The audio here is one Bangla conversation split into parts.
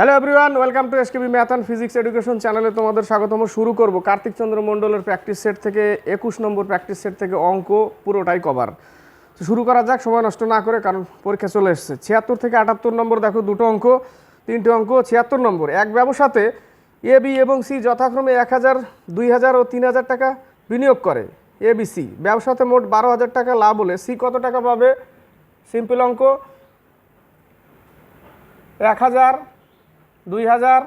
Hello everyone welcome to SKB math and physics education চ্যানেলে তোমাদের স্বাগতম। শুরু করব কার্তিক চন্দ্র মণ্ডলের প্র্যাকটিস সেট থেকে, একুশ নম্বর প্র্যাকটিস সেট থেকে অঙ্ক পুরোটাই কভার শুরু করা যাক, সময় নষ্ট না করে, কারণ পরীক্ষা চলে এসেছে। ছিয়াত্তর থেকে আটাত্তর নম্বর দেখো, দুটো অঙ্ক, তিনটে অঙ্ক, ছিয়াত্তর নম্বর। এক ব্যবসাতে এ বি এবং সি যথাক্রমে এক হাজার, দুই হাজার ও তিন হাজার টাকা বিনিয়োগ করে। এ বি সি ব্যবসাতে মোট বারো হাজার টাকা লাভ হলে সি কত টাকা পাবে? সিম্পল অঙ্ক। এক হাজার দুই হাজার,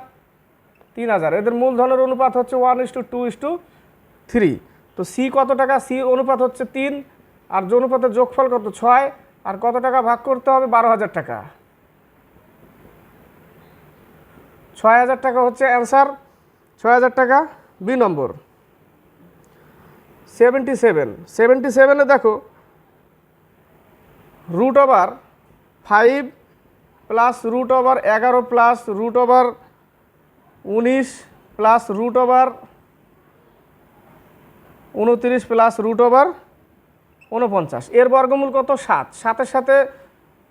তিন হাজার। এদের মূলধনের অনুপাত হচ্ছে one is to two is to three. তো সি কত টাকা? সি অনুপাত হচ্ছে তিন, আর অনুপাতের যোগফল কত? ছয়, আর কত টাকা ভাগ করতে হবে? বারো হাজার টাকা। ছয় হাজার টাকা হচ্ছে অ্যান্সার, ছয় হাজার টাকা B number. Seventy seven. Seventy সেভেনে দেখো, root over five plus root over এগারো, প্লাস রুট ওভার উনিশ, প্লাস রুট ওভার উনত্রিশ, প্লাস রুট ওভার উনপঞ্চাশ। এর বর্গমূল কত? সাত। সাতের সাথে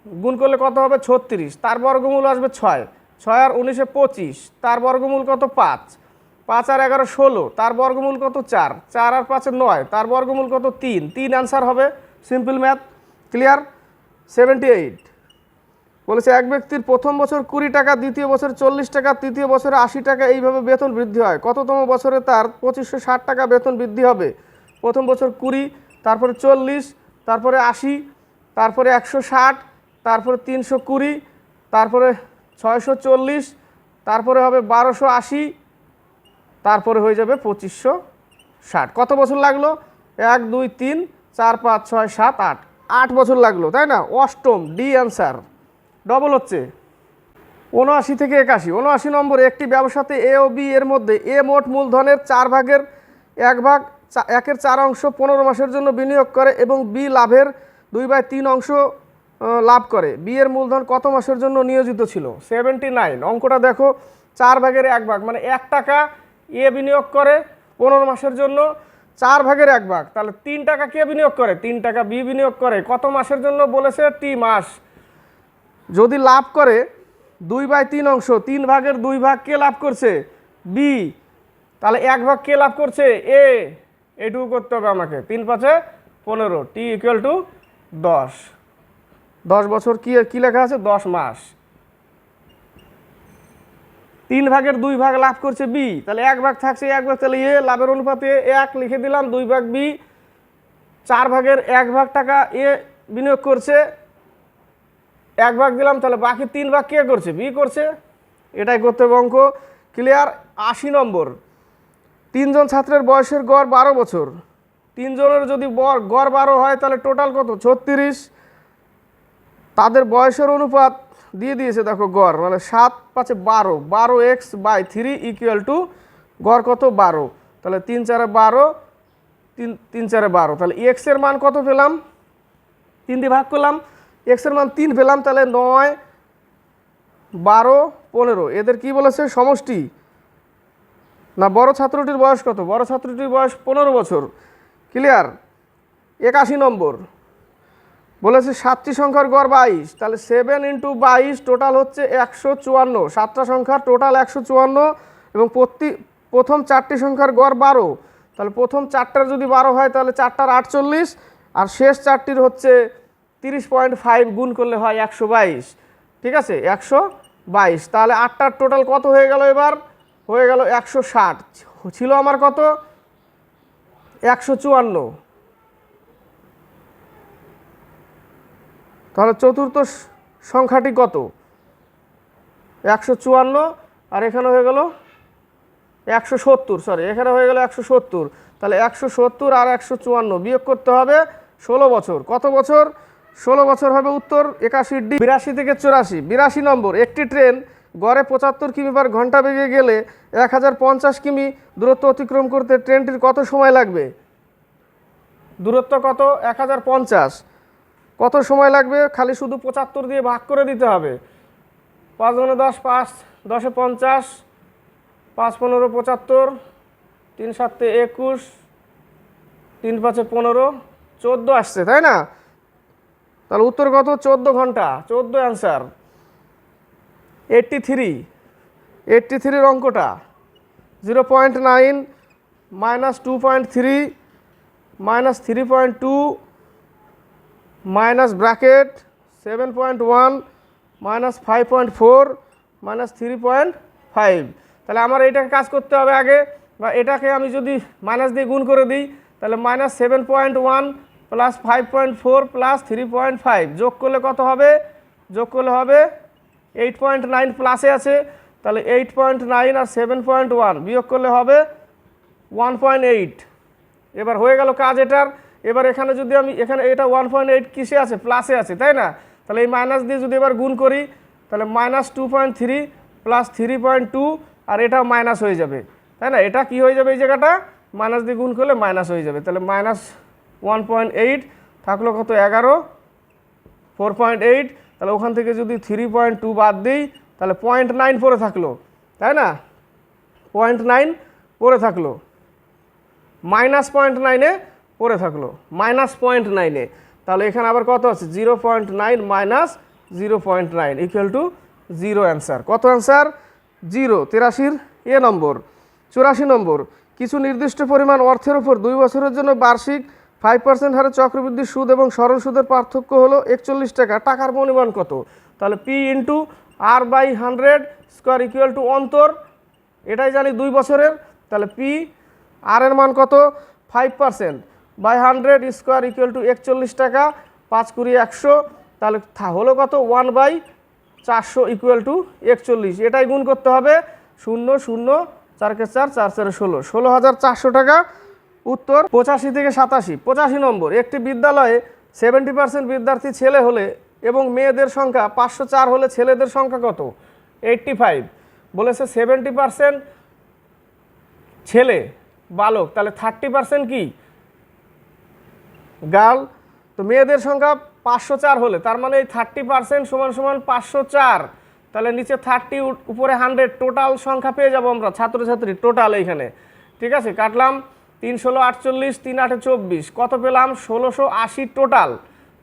গুণ করলে কত হবে? ছত্রিশ। তার বর্গমূল আসবে ছয়। ছয় আর উনিশে পঁচিশ। তার বর্গমূল কত? পাঁচ। পাঁচ আর এগারো, ষোলো। তার বর্গমূল কত? চার। চার আর পাঁচে নয়। তার বর্গমূল কত? তিন। তিন অ্যান্সার হবে। Simple math. Clear? Seventy eight. বলেছে, এক ব্যক্তির প্রথম বছর কুড়ি টাকা, দ্বিতীয় বছর চল্লিশ টাকা, তৃতীয় বছরে আশি টাকা, এইভাবে বেতন বৃদ্ধি হয়। কততম বছরে তার পঁচিশশো ষাট টাকা বেতন বৃদ্ধি হবে? প্রথম বছর কুড়ি, তারপরে চল্লিশ, তারপরে আশি, তারপরে একশো ষাট, তারপরে তিনশো কুড়ি, তারপরে ছয়শো চল্লিশ, তারপরে হবে বারোশো আশি, তারপরে হয়ে যাবে পঁচিশশো ষাট। কত বছর লাগল? এক, দুই, তিন, চার, পাঁচ, ছয়, সাত, আট। আট বছর লাগল, তাই না? অষ্টম, ডি অ্যান্সার। ডবল হচ্ছে। উনআশি থেকে একাশি। উনআশি নম্বর একটি ব্যবসাতে এ ও বি এর মধ্যে এ মোট মূলধনের চার ভাগের এক ভাগ একের চার অংশ পনেরো মাসের জন্য বিনিয়োগ করে এবং বি লাভের দুই বাই তিন অংশ লাভ করে। বি এর মূলধন কত মাসের জন্য নিয়োজিত ছিল? Seventy nine. অঙ্কটা দেখো, চার ভাগের এক ভাগ। মানে এক টাকা এ বিনিয়োগ করে পনেরো মাসের জন্য, চার ভাগের এক ভাগ। তাহলে তিন টাকা কে বিনিয়োগ করে? তিন টাকা বি বিনিয়োগ করে। কত মাসের জন্য বলেছে? টি মাস। যদি লাভ করে দুই বাই তিন অংশ, তিন ভাগের দুই ভাগ কে লাভ করছে? বি তাহলে এক ভাগ কে লাভ করছে? এ এটুকু করতে হবে আমাকে। তিন পাঁচে পনেরো টি ইকুয়াল টু দশ। দশ বছর কি কি লেখা আছে? দশ মাস। তিন ভাগের দুই ভাগ লাভ করছে বি তাহলে এক ভাগ থাকছে, এক ভাগ, তাহলে এ লাভের অনুপাতে এক লিখে দিলাম, দুই ভাগ বি চার ভাগের এক ভাগ টাকা এ বিনিয়োগ করছে এক ভাগ দিলাম, তাহলে বাকি তিন ভাগ কে করছে? বি করছে। এটাই করতে হবে অঙ্ক। ক্লিয়ার আশি নম্বর। তিনজন ছাত্রের বয়সের গড় বারো বছর। তিনজনের যদি গড় বারো হয়, তাহলে টোটাল কত? ছত্রিশ। তাদের বয়সের অনুপাত দিয়ে দিয়েছে, দেখো, গড়। মানে সাত পাঁচে বারো। বারো x by three equal to গড় কত? বারো। তাহলে তিন চারে বারো, তিন তিন চারে বারো। তাহলে এক্সের মান কত পেলাম? তিন দিয়ে ভাগ করলাম। এক্সের মান তিন পেলাম তাহলে নয়, বারো, পনেরো। এদের কি বলেছে? সমষ্টি। না, বড় ছাত্রটির বয়স কত? বড় ছাত্রটির বয়স পনেরো বছর। ক্লিয়ার একাশি নম্বর। বলেছে সাতটি সংখ্যার গড় বাইশ। তাহলে সেভেন ইন্টু বাইশ টোটাল হচ্ছে একশো চুয়ান্ন। সাতটা সংখ্যার টোটাল একশো চুয়ান্ন এবং প্রতি প্রথম চারটি সংখ্যার গড় বারো। তাহলে প্রথম চারটার যদি বারো হয়, তাহলে চারটার আটচল্লিশ। আর শেষ চারটির হচ্ছে তিরিশ পয়েন্ট ফাইভ গুণ করলে হয় একশো বাইশ। ঠিক আছে? একশো বাইশ। তাহলে আটটার টোটাল কত হয়ে গেল এবার? হয়ে গেল একশো ষাট। ছিল আমার কত? একশো চুয়ান্ন। তাহলে চতুর্থ সংখ্যাটি কত? একশো চুয়ান্ন। আর এখানে হয়ে গেল একশো সত্তর। সরি এখানে হয়ে গেল একশো সত্তর। তাহলে একশো সত্তর আর একশো চুয়ান্ন বিয়োগ করতে হবে ষোলো বছর। কত বছর? ষোলো বছর হবে উত্তর একাশি ডি বিরাশি থেকে চুরাশি। বিরাশি নম্বর, একটি ট্রেন গড়ে পঁচাত্তর কিমি পার ঘণ্টা বেগে গেলে এক হাজার পঞ্চাশ কিমি দূরত্ব অতিক্রম করতে ট্রেনটির কত সময় লাগবে? দূরত্ব কত? এক হাজার পঞ্চাশ। কত সময় লাগবে? খালি শুধু পঁচাত্তর দিয়ে ভাগ করে দিতে হবে। পাঁচ গুণে দশ, পাঁচ, দশে পঞ্চাশ, পাঁচ পনেরো, পঁচাত্তর, তিন সাতে একুশ, তিন পাঁচে পনেরো, চোদ্দ আসছে, তাই না? তাহলে উত্তর কত? চোদ্দ ঘণ্টা। চোদ্দ অ্যান্সার এইট্টি থ্রি এইটটি থ্রির অঙ্কটা। Zero point nine minus two point three minus three point two minus bracket seven point one minus five point four minus three point five তাহলে আমার এইটাকে কাজ করতে হবে আগে। বা এটাকে আমি যদি মাইনাস দিয়ে গুণ করে দিই, তাহলে minus seven point one plus five point four plus three point five যোগ করলে কত হবে? যোগ করলে হবে এইট পয়েন্ট নাইন প্লাসে আছে। তাহলে এইট পয়েন্ট নাইন আর সেভেন পয়েন্ট ওয়ান বিয়োগ করলে হবে ওয়ান পয়েন্ট এইট এবার হয়ে গেল কাজ এটার। এবার এখানে যদি আমি এখানে এটা ওয়ান পয়েন্ট এইট কিসে আছে? প্লাসে আছে, তাই না? তাহলে এই মাইনাস দিয়ে যদি এবার গুণ করি, তাহলে minus two point three plus three point two আর এটাও মাইনাস হয়ে যাবে। তাই না? এটা কি হয়ে যাবে এই জায়গাটা? মাইনাস দিয়ে গুণ করলে মাইনাস হয়ে যাবে। তাহলে মাইনাস ওয়ান পয়েন্ট এইট থাকল কত এগারো? ফোর পয়েন্ট এইট, তাহলে ওখান থেকে যদি থ্রি পয়েন্ট টু বাদ দিই, তাহলে পয়েন্ট নাইন পরে থাকল, তাই না? পয়েন্ট নাইন পরে থাকল। মাইনাস পয়েন্ট নাইনে পরে থাকল, মাইনাস পয়েন্ট নাইনে। তাহলে এখানে আবার কত আছে? Zero point nine minus zero point nine equal to zero answer কত অ্যান্সার জিরো, তেরাশির এ নম্বর, চুরাশি নম্বর। কিছু নির্দিষ্ট পরিমাণ অর্থের উপর দুই বছরের জন্য বার্ষিক ফাইভ পার্সেন্ট হারে চক্রবৃদ্ধি সুদ এবং সরল সুদের পার্থক্য হলো একচল্লিশ টাকা টাকার পরিমাণ কত তাহলে P into R by hundred square equal to অন্তর এটাই জানি দুই বছরের তাহলে পি আর এর মান কত five percent by hundred square equal to একচল্লিশ টাকা পাঁচ কুড়ি একশো তাহলে হলো কত ওয়ান বাই চারশো ইকুয়াল টু একচল্লিশ এটাই গুণ করতে হবে শূন্য শূন্য চারকে চার চার চারে ষোলো ষোলো হাজার চারশো টাকা উত্তর পঁচাশি থেকে সাতাশি, পঁচাশি নম্বর। একটি বিদ্যালয়ে সেভেন্টি পার্সেন্ট বিদ্যার্থী ছেলে হলে এবং মেয়েদের সংখ্যা পাঁচশো চার হলে ছেলেদের সংখ্যা কত? এইট্টি ফাইভ বলেছে সেভেন্টি পার্সেন্ট ছেলে, বালক। তাহলে থার্টি পার্সেন্ট কি? গার্ল তো মেয়েদের সংখ্যা পাঁচশো চার হলে, তার মানে এই থার্টি পার্সেন্ট সমান সমান পাঁচশো চার। তাহলে নিচে থার্টি উপরে হান্ড্রেড টোটাল সংখ্যা পেয়ে যাব আমরা, ছাত্রছাত্রী টোটাল এইখানে। ঠিক আছে, কাটলাম। তিন ষোলো আটচল্লিশ তিন আটে চব্বিশ কত পেলাম? ষোলোশো আশি টোটাল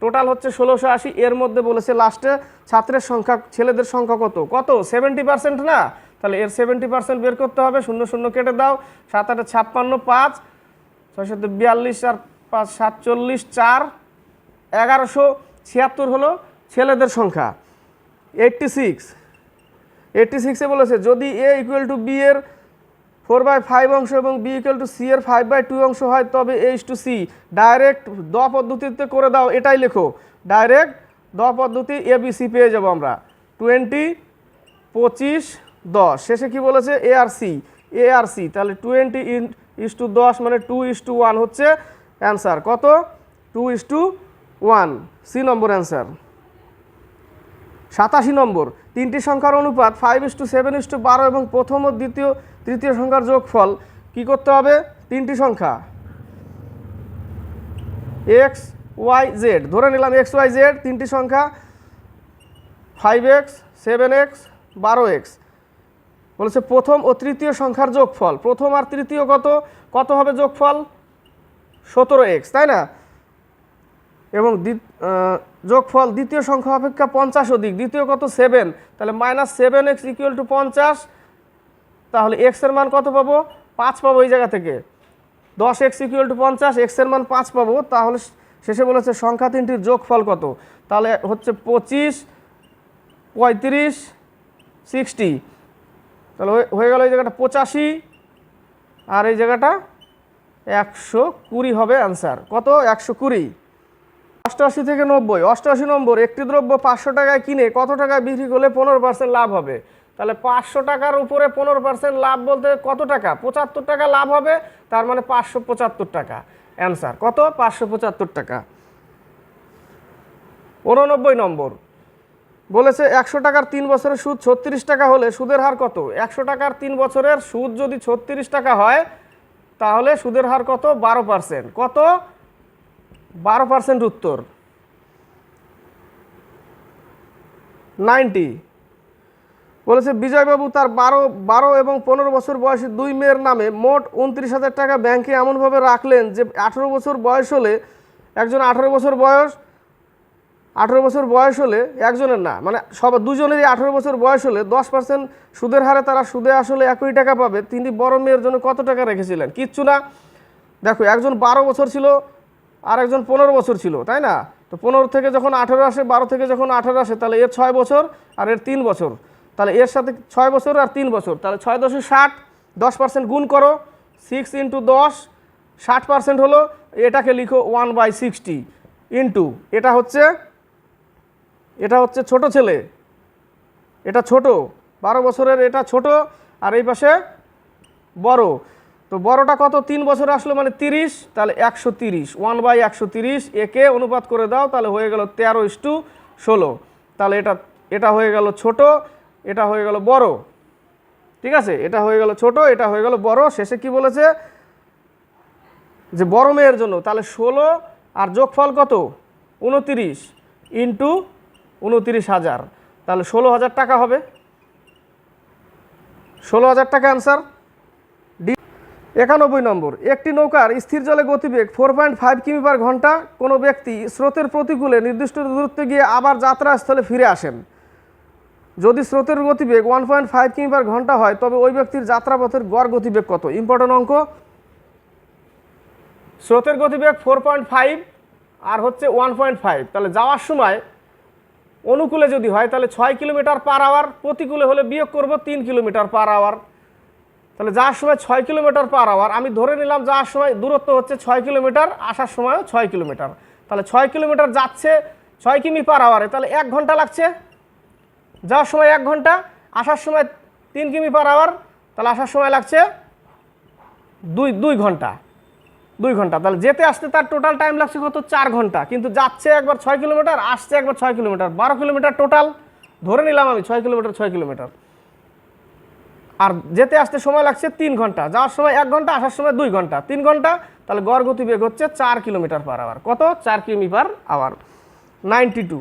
টোটাল হচ্ছে ষোলোশো আশি, এর মধ্যে বলেছে লাস্টে ছাত্রের সংখ্যা, ছেলেদের সংখ্যা কত? কত? সেভেন্টি পার্সেন্ট না? তাহলে এর সেভেন্টি পার্সেন্ট বের করতে হবে, শূন্য শূন্য কেটে দাও, সাত আটে ছাপ্পান্ন, পাঁচ ছয় সাথে বিয়াল্লিশ আর পাঁচ, সাতচল্লিশ, চার, এগারোশো ছিয়াত্তর হলো ছেলেদের সংখ্যা। এইট্টি সিক্স এইট্টি সিক্সে বলেছে, যদি এ ইকুয়াল টু বি এর ফোর বাই ফাইভ অংশ এবং বি ইকুয়াল টু সি এর ফাইভ বাই টু অংশ হয়, তবে H to C. Direct the পদ্ধতিতে করে দাও, এটাই লেখো। ডাইরেক্ট দ পদ্ধতি এ, বি, সি পেয়ে যাব আমরা। টোয়েন্টি, পঁচিশ, দশ। শেষে কি বলেছে? A R C. A R C. তাহলে টোয়েন্টি ইন, ইস টু দশ মানে টু ইস টু ওয়ান হচ্ছে অ্যান্সার। কত? Two is to one. C number answer. সাতাশি নম্বর। তিনটি সংখ্যার অনুপাত five is to seven is to বারো এবং প্রথম ও দ্বিতীয়, তৃতীয় সংখ্যার যোগফল কি করতে হবে? তিনটি সংখ্যা। এক্স ওয়াই জেড ধরে নিলাম এক্স ওয়াই জেড তিনটি সংখ্যা। ফাইভ এক্স সেভেন এক্স বারো এক্স বলেছে প্রথম ও তৃতীয় সংখ্যার যোগফল। প্রথম আর তৃতীয় কত? কত হবে যোগফল? সতেরো এক্স তাই না? এবং যোগফল দ্বিতীয় সংখ্যা অপেক্ষা পঞ্চাশ অধিক। দ্বিতীয় কত? সেভেন তাহলে minus seven X equal to পঞ্চাশ। তাহলে এক্সের মান কত পাবো? পাঁচ পাবো এই জায়গা থেকে। দশ এক্স ইকুয়াল টু পঞ্চাশ এক্সের মান পাঁচ পাবো। তাহলে শেষে বলেছে সংখ্যা তিনটির যোগফল কত? তাহলে হচ্ছে পঁচিশ, পঁয়ত্রিশ সিক্সটি তাহলে হয়ে- হয়ে গেল এই জায়গাটা পঁচাশি। আর এই জায়গাটা একশো কুড়ি হবে অ্যান্সার কত? একশো কুড়ি। অষ্টআশি থেকে নব্বই, অষ্টআশি নম্বর, একটি দ্রব্য পাঁচশো টাকায় কিনে কত টাকায় বিক্রি করলে পনেরো পার্সেন্ট লাভ হবে? তাহলে পাঁচশো টাকার উপরে পনেরো পার্সেন্ট লাভ বলতে কত টাকা? পঁচাত্তর টাকা লাভ হবে, তার মানে পাঁচশো পঁচাত্তর টাকা। অ্যান্সার কত? পাঁচশো পঁচাত্তর টাকা। উননব্বই নম্বর, বলেছে একশো টাকার তিন বছরের সুদ ছত্রিশ টাকা হলে সুদের হার কত? একশো টাকার তিন বছরের সুদ যদি ছত্রিশ টাকা হয়, তাহলে সুদের হার কত? বারো পার্সেন্ট কত? বারো পার্সেন্ট উত্তর। নাইনটি। বলেছে, বিজয়বাবু তার বারো বারো এবং পনেরো বছর বয়সী দুই মেয়ের নামে মোট উনত্রিশ হাজার টাকা ব্যাংকে এমনভাবে রাখলেন যে আঠেরো বছর বয়স হলে একজন আঠেরো বছর বয়স, আঠেরো বছর বয়স হলে একজনের না মানে সব দুজনেরই আঠেরো বছর বয়স হলে দশ পার্সেন্ট সুদের হারে তারা সুদে আসলে একই টাকা পাবে। তিনি বড় মেয়ের জন্য কত টাকা রেখেছিলেন? কিচ্ছু না। দেখো, একজন বারো বছর ছিল আর একজন পনেরো বছর ছিল, তাই না? তো পনেরো থেকে যখন আঠেরো আসে, বারো থেকে যখন আঠেরো আসে, তাহলে এর ছয় বছর আর এর তিন বছর। তাহলে এর সাথে ছয় বছর আর তিন বছর। তাহলে ছয় দশে ষাট, দশ পার্সেন্ট গুণ করো সিক্স ইন্টু দশ, ষাট পার্সেন্ট হলো এটাকে লিখো ওয়ান বাই সিক্সটি ইন্টু এটা হচ্ছে এটা হচ্ছে ছোট ছেলে। এটা ছোট, বারো বছরের এটা ছোট, আর এই পাশে বড়। তো বড়টা কত? তিন বছর আসলো মানে তিরিশ, তাহলে একশো তিরিশ। ওয়ান বাই একশো তিরিশ, একে অনুপাত করে দাও, তাহলে হয়ে গেল তেরো ইস্টু ষোলো। তাহলে এটা এটা হয়ে গেল ছোট, এটা হয়ে গেল বড়। ঠিক আছে? এটা হয়ে গেল ছোট, এটা হয়ে গেল বড়। শেষে কি বলেছে? যে বড় মেয়ের জন্য, তাহলে ষোলো আর যোগফল কত? উনতিরিশ ইন্টু উনতিরিশ হাজার। তাহলে ষোলো হাজার টাকা হবে। ষোলো হাজার টাকা অ্যান্সার। একানব্বই নম্বর। একটি নৌকার স্থির জলে গতিবেগ ফোর পয়েন্ট ফাইভ কিমি পার ঘণ্টা। কোনো ব্যক্তি স্রোতের প্রতিকূলে নির্দিষ্ট দূরত্বে গিয়ে আবার যাত্রাস্থলে ফিরে আসেন। যদি স্রোতের গতিবেগ ওয়ান পয়েন্ট ফাইভ কিমি পার ঘণ্টা হয়, তবে ওই ব্যক্তির যাত্রাপথের গড় গতিবেগ কত? ইম্পর্টেন্ট অঙ্ক। স্রোতের গতিবেগ ফোর পয়েন্ট ফাইভ আর হচ্ছে ওয়ান পয়েন্ট ফাইভ তাহলে যাওয়ার সময় অনুকূলে যদি হয়, তাহলে ছয় কিলোমিটার পার আওয়ার প্রতিকূলে হলে বিয়োগ করব তিন কিলোমিটার পার আওয়ার তাহলে যাওয়ার সময় ছয় কিলোমিটার পার আওয়ার আমি ধরে নিলাম যাওয়ার সময় দূরত্ব হচ্ছে ছয় কিলোমিটার, আসার সময়ও ছয় কিলোমিটার। তাহলে ছয় কিলোমিটার যাচ্ছে ছয় কিমি পার আওয়ারে তাহলে এক ঘণ্টা লাগছে। যাওয়ার সময় এক ঘণ্টা, আসার সময় তিন কিমি পার আওয়ার তাহলে আসার সময় লাগছে দুই দুই ঘণ্টা। দুই ঘণ্টা, তাহলে যেতে আসতে তার টোটাল টাইম লাগছে কত? চার ঘণ্টা। কিন্তু যাচ্ছে একবার ছয় কিলোমিটার, আসছে একবার ছয় কিলোমিটার, বারো কিলোমিটার টোটাল ধরে নিলাম আমি ছয় কিলোমিটার ছয় কিলোমিটার। আর যেতে আসতে সময় লাগছে তিন ঘণ্টা। যাওয়ার সময় এক ঘণ্টা, আসার সময় দুই ঘণ্টা। তিন ঘণ্টা, তাহলে গড় গতিবেগ হচ্ছে চার কিলোমিটার পার আওয়ার কত? চার কিমি পার আওয়ার নাইনটি টু।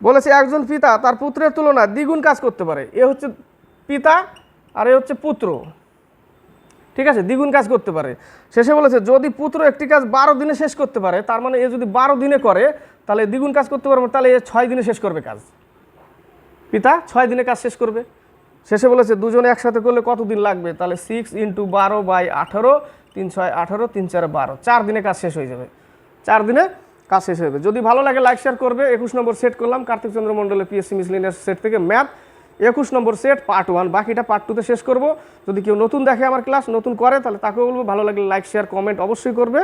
বলেছে একজন পিতা তার পুত্রের তুলনায় দ্বিগুণ কাজ করতে পারে। এ হচ্ছে পিতা আর এ হচ্ছে পুত্র। ঠিক আছে? দ্বিগুণ কাজ করতে পারে। শেষে বলেছে, যদি পুত্র একটি কাজ বারো দিনে শেষ করতে পারে, তার মানে এ যদি বারো দিনে করে, তাহলে দ্বিগুণ কাজ করতে পারবে, তাহলে এ ছয় দিনে শেষ করবে কাজ। পিতা, ছয় দিনে কাজ শেষ করবে। শেষে বলেছে, দুজনে একসাথে করলে কতদিন লাগবে? তাহলে সিক্স ইন্টু বারো বাই আঠারো, তিন ছয় আঠারো, তিন চার বারো। চার দিনে কাজ শেষ হয়ে যাবে। চার দিনে কাজ শেষ হয়ে যাবে। যদি ভালো লাগে লাইক শেয়ার করবে। একুশ নম্বর সেট করলাম। কার্তিক চন্দ্র মণ্ডলের পিএসসি মিসলিনিয়ার সেট থেকে ম্যাথ একুশ নম্বর সেট পার্ট ওয়ান বাকিটা পার্ট টুতে শেষ করব। যদি কেউ নতুন দেখে আমার ক্লাস নতুন করে, তাহলে তাকেও বলব। ভালো লাগলে লাইক শেয়ার কমেন্ট অবশ্যই করবে।